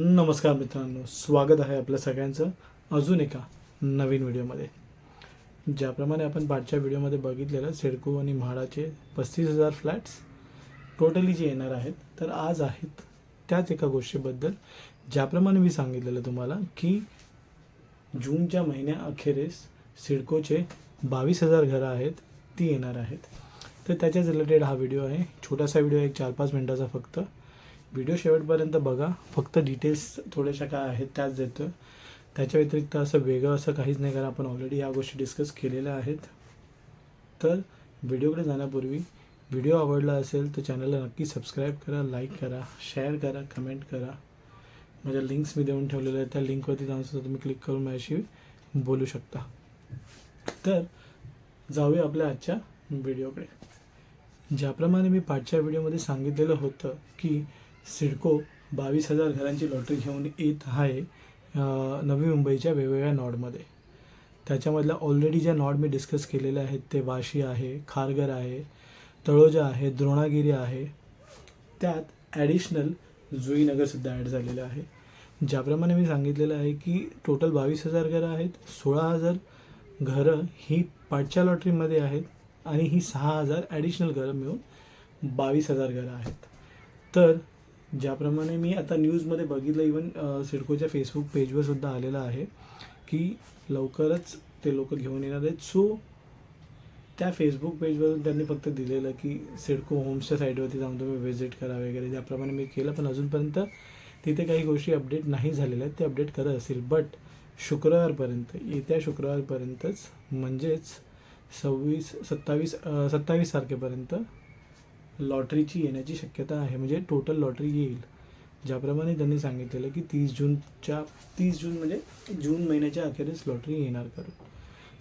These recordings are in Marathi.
नमस्कार मित्रांनो स्वागत आहे आपल्या सगळ्यांचं. अजून एका नवीन व्हिडिओमध्ये. ज्याप्रमाणे आपण पाठच्या व्हिडिओमध्ये बघितलेलं सिडको आणि म्हाडाचे पस्तीस हजार फ्लॅट्स टोटली जे येणार आहेत तर आज आहेत त्याच एका गोष्टीबद्दल ज्याप्रमाणे मी सांगितलेलं तुम्हाला की जूनच्या महिन्या अखेरीस सिडकोचे बावीस हजार घरं आहेत ती येणार आहेत. तर त्याच्याच रिलेटेड हा व्हिडिओ आहे. छोटासा व्हिडिओ एक चार पाच मिनटाचा फक्त. व्हिडिओ शेवटपर्यंत बघा. फक्त डिटेल्स थोड्याशा काय आहेत त्याच देतो त्याच्या व्यतिरिक्त असं वेगळं असं काहीच नाही कारण आपण ऑलरेडी या गोष्टी डिस्कस केलेल्या आहेत. तर व्हिडिओकडे जाण्यापूर्वी व्हिडिओ आवडला असेल तर चॅनलला नक्की सबस्क्राईब करा लाईक करा शेअर करा कमेंट करा. माझ्या लिंक्स मी देऊन ठेवलेल्या आहेत. त्या लिंकवरती जाऊन सुद्धा तुम्ही क्लिक करून माझ्याशी बोलू शकता. तर जाऊया आपल्या आजच्या व्हिडिओकडे. ज्याप्रमाणे मी पाठच्या व्हिडिओमध्ये सांगितलेलं होतं की सिडको बावीस हजार घरांची लॉटरी घेऊन येत आहे नवी मुंबईच्या वेगवेगळ्या नॉडमध्ये. त्याच्यामधल्या ऑलरेडी ज्या नॉड मी डिस्कस केलेल्या आहेत ते वाशी आहे खारघर आहे तळोजा आहे द्रोणागिरी आहे त्यात ॲडिशनल जुईनगरसुद्धा ॲड झालेलं आहे. ज्याप्रमाणे मी सांगितलेलं आहे की टोटल बावीस हजार घरं आहेत सोळा हजार घरं ही पाठच्या लॉटरीमध्ये आहेत आणि ही सहा हजार ॲडिशनल घरं मिळून बावीस हजार घरं आहेत. तर ज्याप्रमाणे मी आता न्यूजमध्ये बघितलं इवन सिडकोच्या फेसबुक पेजवर सुद्धा आलेलं आहे की लवकरच ते लोक घेऊन येणार आहेत. सो त्या फेसबुक पेजवरून त्यांनी फक्त दिलेलं की सिडको होम्सच्या साईडवरती जाऊन तुम्ही व्हिजिट करा वगैरे. ज्याप्रमाणे मी केलं पण अजूनपर्यंत तिथे काही गोष्टी अपडेट नाही झालेल्या आहेत. ते अपडेट करत असतील. बट शुक्रवारपर्यंत येत्या शुक्रवारपर्यंतच म्हणजेच सव्वीस सत्तावीस सत्तावीस तारखेपर्यंत लॉटरीची येण्याची शक्यता आहे. म्हणजे टोटल लॉटरी येईल. ज्याप्रमाणे त्यांनी सांगितलेलं की तीस जूनच्या तीस जून म्हणजे जून महिन्याच्या अखेरीस लॉटरी येणार करून.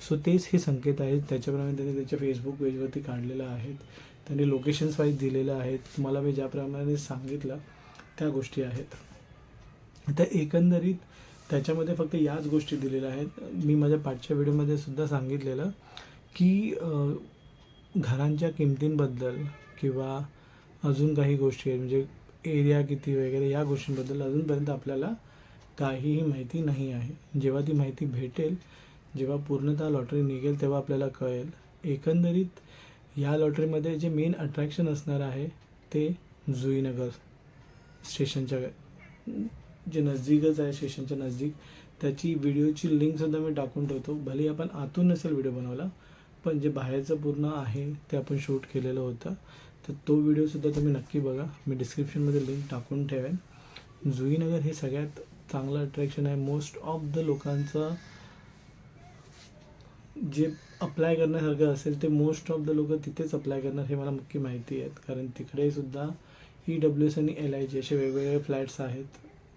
सो तेच हे संकेत आहेत. त्याच्याप्रमाणे त्यांनी त्याच्या फेसबुक पेजवरती काढलेलं आहेत. त्यांनी लोकेशन्स वाईज दिलेलं आहेत. तुम्हाला मी ज्याप्रमाणे सांगितलं त्या गोष्टी आहेत. आता एकंदरीत त्याच्यामध्ये फक्त याच गोष्टी दिलेल्या आहेत. मी माझ्या पाठच्या व्हिडिओमध्ये सुद्धा सांगितलेलं की घरांच्या किमतींबद्दल किंवा अजून काही गोष्टी आहेत म्हणजे एरिया किती वगैरे या गोष्टींबद्दल अजूनपर्यंत आपल्याला काहीही माहिती नाही आहे. जेव्हा ती माहिती भेटेल जेव्हा पूर्णतः लॉटरी निघेल तेव्हा आपल्याला कळेल. एकंदरीत या लॉटरीमध्ये जे मेन अट्रॅक्शन असणार आहे ते जुईनगर स्टेशनच्या जे नजदीकच आहे स्टेशनच्या नजदीक. त्याची व्हिडिओची लिंकसुद्धा मी टाकून ठेवतो. भले आपण आतून नसेल व्हिडिओ बनवला पण जे बाहेरचं पूर्ण आहे ते आपण शूट केलेलं होतं. तर तो व्हिडिओसुद्धा तुम्ही नक्की बघा. मी डिस्क्रिप्शनमध्ये लिंक टाकून ठेवेन. जुईनगर हे सगळ्यात चांगलं अट्रॅक्शन आहे. मोस्ट ऑफ द लोकांचं जे अप्लाय करण्यासारखं असेल ते मोस्ट ऑफ द लोक तिथेच अप्लाय करणार हे मला नक्की माहिती आहेत. कारण तिकडेसुद्धा ई डब्ल्यू एस आणि एल आय जी असे वेगवेगळे फ्लॅट्स आहेत.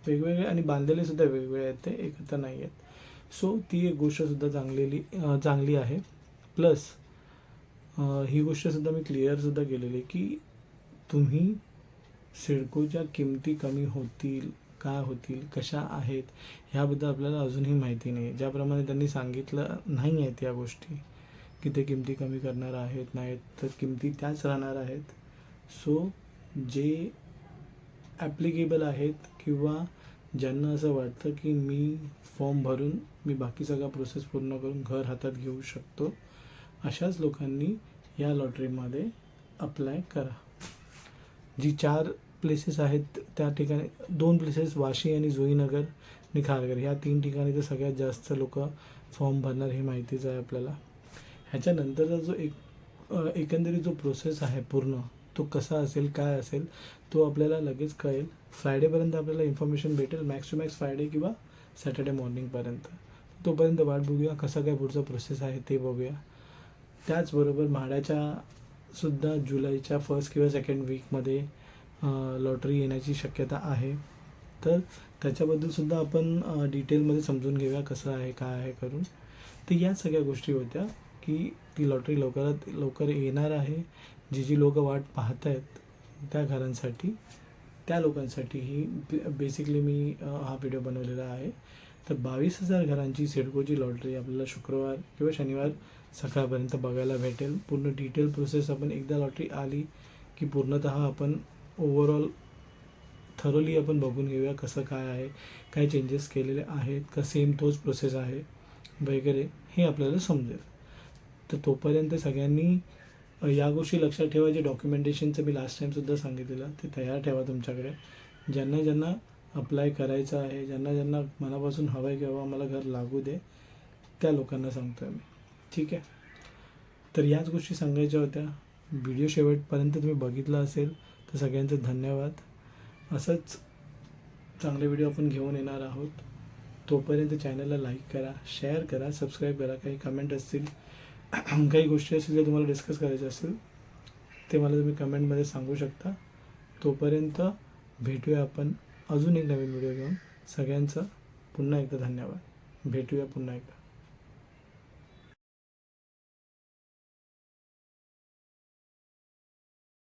वेगवेगळे आणि बांधलेलेसुद्धा वेगवेगळे आहेत. ते एकत्र नाही आहेत सो ती एक गोष्टसुद्धा चांगलेली चांगली आहे. प्लस ही गोष्टसुद्धा मी क्लिअरसुद्धा केलेली आहे की तुम्ही सिडकोच्या किमती कमी होतील काय होतील कशा आहेत ह्याबद्दल आपल्याला अजूनही माहिती नाही ज्याप्रमाणे त्यांनी सांगितलं नाही आहेत या गोष्टी की ते किमती कमी करणार आहेत नाहीत तर किमती त्याच राहणार आहेत. सो जे ॲप्लिकेबल आहेत किंवा ज्यांना असं वाटतं की मी फॉर्म भरून मी बाकी सगळा प्रोसेस पूर्ण करून घर हातात घेऊ शकतो अशाच लोकांनी या लॉटरीमध्ये अप्लाय करा. जी चार प्लेसेस आहेत त्या ठिकाणी दोन प्लेसेस वाशी आणि जुईनगर आणि खारघर ह्या तीन ठिकाणी तर सगळ्यात जास्त लोक फॉर्म भरणार हे माहितीच आहे आपल्याला. ह्याच्यानंतरचा जो एक एकंदरीत जो प्रोसेस आहे पूर्ण तो कसा असेल काय असेल तो आपल्याला लगेच कळेल. फ्रायडेपर्यंत आपल्याला इन्फॉर्मेशन भेटेल मॅक्स टू मॅक्स फ्रायडे किंवा सॅटर्डे मॉर्निंगपर्यंत. तोपर्यंत वाट बघूया कसा काय पुढचा प्रोसेस आहे ते बघूया. त्याचबरोबर म्हाडाच्या सुद्धा जुलैच्या फर्स्ट किंवा सेकंड वीकमध्ये लॉटरी येण्याची शक्यता आहे. तर त्याच्याबद्दलसुद्धा आपण डिटेलमध्ये समजून घेऊया कसं आहे काय आहे करून. तर या सगळ्या गोष्टी होत्या की ती लॉटरी लवकरात लवकर येणार आहे. जी जी लोक वाट पाहत आहेत त्या घरांसाठी त्या लोकांसाठी ही बेसिकली मी हा व्हिडिओ बनवलेला आहे. तर बावीस हजार घरांची सिडकोची लॉटरी आपल्याला शुक्रवार किंवा शनिवार सकाळपर्यंत बघायला भेटेल. पूर्ण डिटेल प्रोसेस आपण एकदा लॉटरी आली की पूर्णतः आपण ओव्हरऑल थरोली आपण बघून घेऊया कसं काय आहे काय चेंजेस केलेले आहेत का सेम तोच प्रोसेस आहे वगैरे हे आपल्याला समजेल. तर तोपर्यंत सगळ्यांनी या गोष्टी लक्षात ठेवा. जे डॉक्युमेंटेशनचं मी लास्ट टाईमसुद्धा सांगितलेलं ते तयार ठेवा तुमच्याकडे. ज्यांना ज्यांना अप्लाय करायचं आहे ज्यांना ज्यांना मनापासून हवं आहे की बाबा मला घर लागू दे त्या लोकांना सांगतो आहे मी. ठीक आहे? तर याच गोष्टी सांगायच्या होत्या. व्हिडिओ शेवटपर्यंत तुम्ही बघितला असेल तर सगळ्यांचं धन्यवाद. असंच चांगले व्हिडिओ आपण घेऊन येणार आहोत. तोपर्यंत चॅनलला लाईक करा शेअर करा सबस्क्राईब करा. काही कमेंट असतील काही गोष्टी असतील ज्या तुम्हाला डिस्कस करायच्या असतील ते मला तुम्ही कमेंटमध्ये सांगू शकता. तोपर्यंत भेटूया आपण अजून एक नवीन व्हिडिओ घेऊन. सगळ्यांचं पुन्हा एकदा धन्यवाद. भेटूया पुन्हा एकदा.